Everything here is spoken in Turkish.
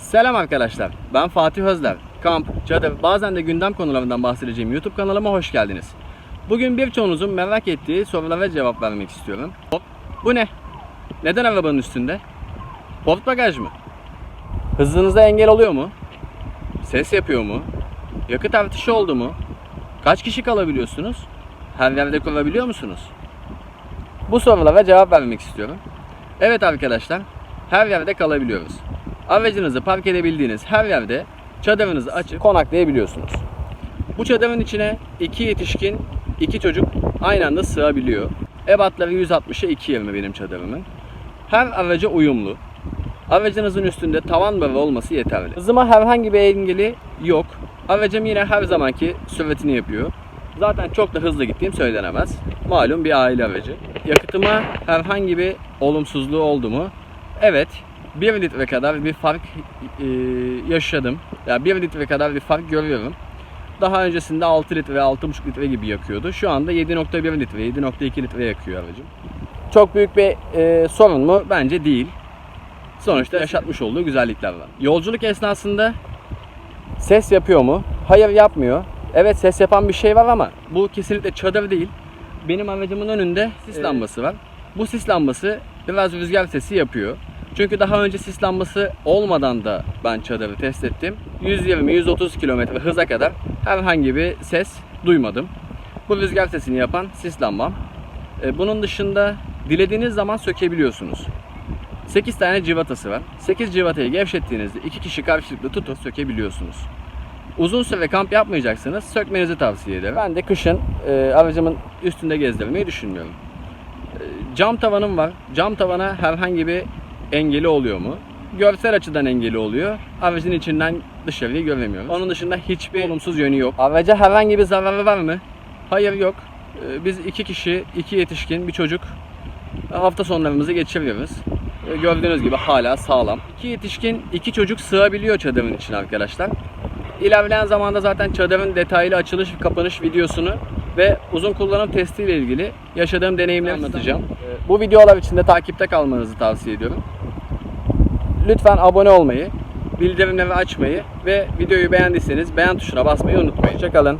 Selam arkadaşlar. Ben Fatih Özler. Kamp, çadır, bazen de gündem konularından bahsedeceğim YouTube kanalıma hoş geldiniz. Bugün birçoğunuzun merak ettiği sorulara cevap vermek istiyorum. Hop, bu ne? Neden arabanın üstünde? Port bagaj mı? Hızınıza engel oluyor mu? Ses yapıyor mu? Yakıt artışı oldu mu? Kaç kişi kalabiliyorsunuz? Her yerde kalabiliyor musunuz? Bu sorulara cevap vermek istiyorum. Evet arkadaşlar, her yerde kalabiliyoruz. Aracınızı park edebildiğiniz her yerde çadırınızı açıp konaklayabiliyorsunuz. Bu çadırın içine iki yetişkin, iki çocuk aynı anda sığabiliyor. Ebatları 160'a 2.20 benim çadırımın. Her araca uyumlu. Aracınızın üstünde tavan barı olması yeterli. Hızıma herhangi bir engeli yok. Aracım yine her zamanki süratini yapıyor. Zaten çok da hızlı gittiğim söylenemez. Malum bir aile aracı. Yakıtıma herhangi bir olumsuzluğu oldu mu? Evet. 1 litre kadar bir fark e, yaşadım. Ya yani 1 litre kadar bir fark görüyorum. Daha öncesinde 6 litre, 6,5 litre gibi yakıyordu. Şu anda 7.1 litre, 7.2 litre yakıyor aracım. Çok büyük bir e, sorun mu? Bence değil. Sonuçta yaşatmış olduğu güzellikler var. Yolculuk esnasında ses yapıyor mu? Hayır yapmıyor. Evet ses yapan bir şey var ama bu kesinlikle çadır değil. Benim aracımın önünde sis lambası var. Bu sis lambası biraz rüzgar sesi yapıyor. Çünkü daha önce sis lambası olmadan da ben çadırı test ettim. 120-130 km hıza kadar herhangi bir ses duymadım. Bu rüzgar sesini yapan sis lambam. E, Bunun dışında dilediğiniz zaman sökebiliyorsunuz. 8 tane civatası var. 8 civatayı gevşettiğinizde 2 kişi karşılıklı tutup sökebiliyorsunuz. Uzun süre kamp yapmayacaksanız sökmenizi tavsiye ederim. Ben de kışın e, aracımın üstünde gezdirmeyi düşünmüyorum. E, cam tavanım var. Cam tavana herhangi bir engeli oluyor mu? Görsel açıdan engeli oluyor. Aracın içinden dışarıyı göremiyoruz. Onun dışında hiçbir olumsuz yönü yok. Araca herhangi bir zararı var mı? Hayır yok. E, biz iki kişi, iki yetişkin, bir çocuk hafta sonlarımızı geçiriyoruz. E, Gördüğünüz gibi hala sağlam. İki yetişkin, iki çocuk sığabiliyor çadırın içine arkadaşlar. İlerleyen zamanda zaten çadırın detaylı açılış ve kapanış videosunu ve uzun kullanım testiyle ilgili yaşadığım deneyimleri anlatacağım. E, Bu videolar için de takipte kalmanızı tavsiye ediyorum. Lütfen abone olmayı, bildirimleri açmayı ve videoyu beğendiyseniz beğen tuşuna basmayı unutmayın. Hoşçakalın.